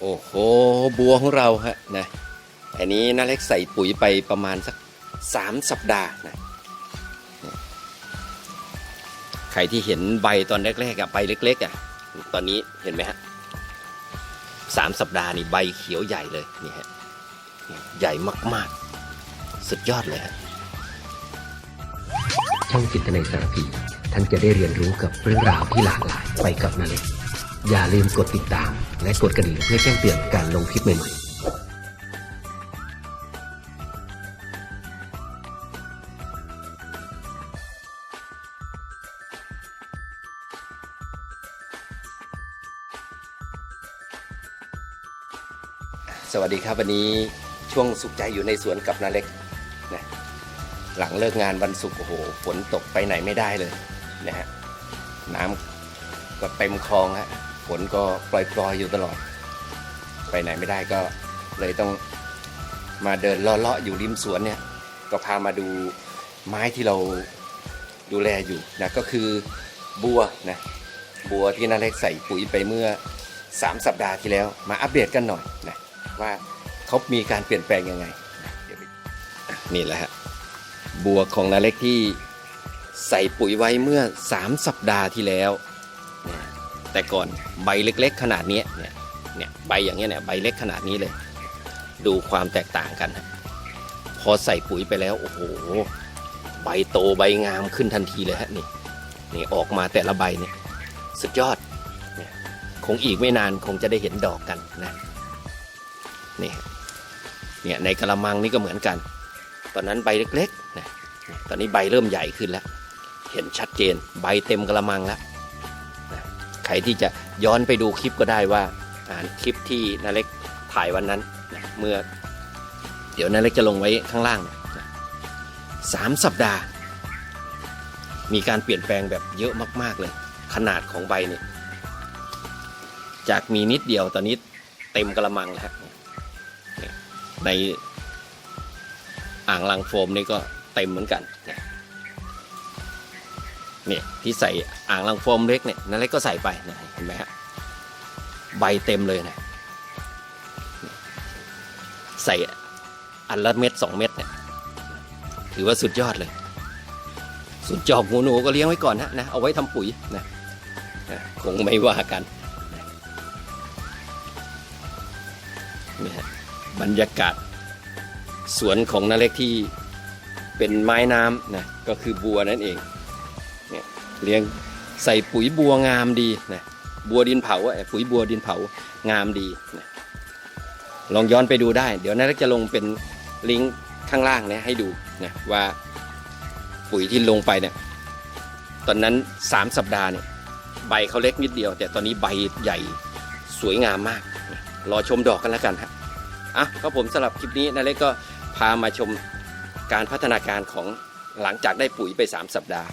โอ้โหบัวของเราฮะนะอันนี้น้าเล็กใส่ปุ๋ยไปประมาณสักสามสัปดาห์นะใครที่เห็นใบตอนแรกๆอะใบเล็กๆอะตอนนี้เห็นไหมฮะสามสัปดาห์นี่ใบเขียวใหญ่เลยนี่ฮะใหญ่มากๆ สุดยอดเลยฮะช่องจิตในสารพีท่านจะได้เรียนรู้กับเรื่องราวที่หลากหลายไปกับนาเล็ก อย่าลืมกดติดตาม และกดกระดิ่งเพื่อแจ้งเตือนการลงคลิปใหม่ๆสวัสดีครับวันนี้ช่วงสุขใจอยู่ในสวนกับนาเล็กนะหลังเลิกงานวันศุกร์โอ้โหฝนตกไปไหนไม่ได้เลยนะฮะน้ำก็เต็มคลองฮะ นก็ปล่อยๆอยู่ตลอด ไปไหนไม่ได้ก็เลยต้องมาเดินเลาะๆอยู่ริมสวนเนี่ย ก็พามาดูไม้ที่เราดูแลอยู่นะก็คือบัวนะบัวที่นาเล็กใส่ปุ๋ยไปเมื่อ 3 สัปดาห์ที่แล้ว มาอัปเดตกันหน่อยนะว่าเขามีการเปลี่ยนแปลงยังไงนะเดี๋ยวไปอะนี่แหละฮะบัวของนาเล็กที่ใส่ปุ๋ยไว้เมื่อ 3 สัปดาห์ที่แล้ว แต่ก่อนใบเล็กๆ ขนาดนี้เนี่ยเนี่ยใบอย่างเงี้ยเนี่ยใบเล็กขนาดนี้เลย ดูความแตกต่างกันฮะพอใส่ปุ๋ยไปแล้วโอ้โหใบโตใบงามขึ้นทันทีเลยฮะนี่นี่ออกมาแต่ละใบเนี่ยสุดยอดคงอีกไม่นานคงจะได้เห็นดอกกันนะนี่เนี่ยในกระมังนี่ก็เหมือนกัน ตอนนั้นใบเล็กๆนะตอนนี้ใบเริ่มใหญ่ขึ้นแล้ว เห็นชัดเจนใบเต็มกระมังแล้ว รที่จะย้อนไปดูคลิปก็ได้ว่าคลิปที่นาเล็กถ่ายวันนั้นนะเมื่อ เดี๋ยวนาเล็กจะลงไว้ข้างล่างนะสามสัปดาห์ มีการเปลี่ยนแปลงแบบเยอะมาก ๆ เลย ขนาดของใบเนี่ยจากมีนิดเดียวตอนนี้เต็มกระมังแล้วในอ่างลังโฟมนี่ก็เต็มเหมือนกันนี่ย เนี่ยที่ใส่อ่างลังโฟมเล็กเนี่ยนั่นเล็กก็ใส่ไปนะเห็นไหมฮะใบเต็มเลยนะใส่อันละเม็ดสองเม็ดเนี่ยถือว่าสุดยอดเลย สุดจอบหูหนูก็เลี้ยงไว้ก่อนนะนะเอาไว้ทำปุ๋ยนะนะคงไม่ว่ากันนี่ฮะบรรยากาศสวนของนาเล็กที่เป็นไม้น้ำนะก็คือบัวนั่นเอง เลี้ยงใส่ปุ๋ยบัวงามดีนะบัวดินเผาอะปุ๋ยบัวดินเผางามดีนะลองย้อนไปดูได้ เดี๋ยวนาจะลงเป็นลิงก์ข้างล่างนะให้ดูนะว่าปุ๋ยที่ลงไปเนี่ยตอนนั้น 3 สัปดาห์เนี่ยใบเขาเล็กนิดเดียว แต่ตอนนี้ใบใหญ่สวยงามมากรอชมดอกกันแล้วกันฮะอะก็ผมสำหรับคลิปนี้นาเล็กก็พามาชมการพัฒนาการของหลังจากได้ปุ๋ยไป 3 สัปดาห์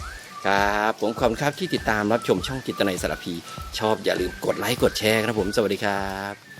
ครับผมขอบคุณครับที่ติดตามรับชมช่องกิตนายสารพี ชอบอย่าลืมกดไลค์กดแชร์ครับผมสวัสดีครับ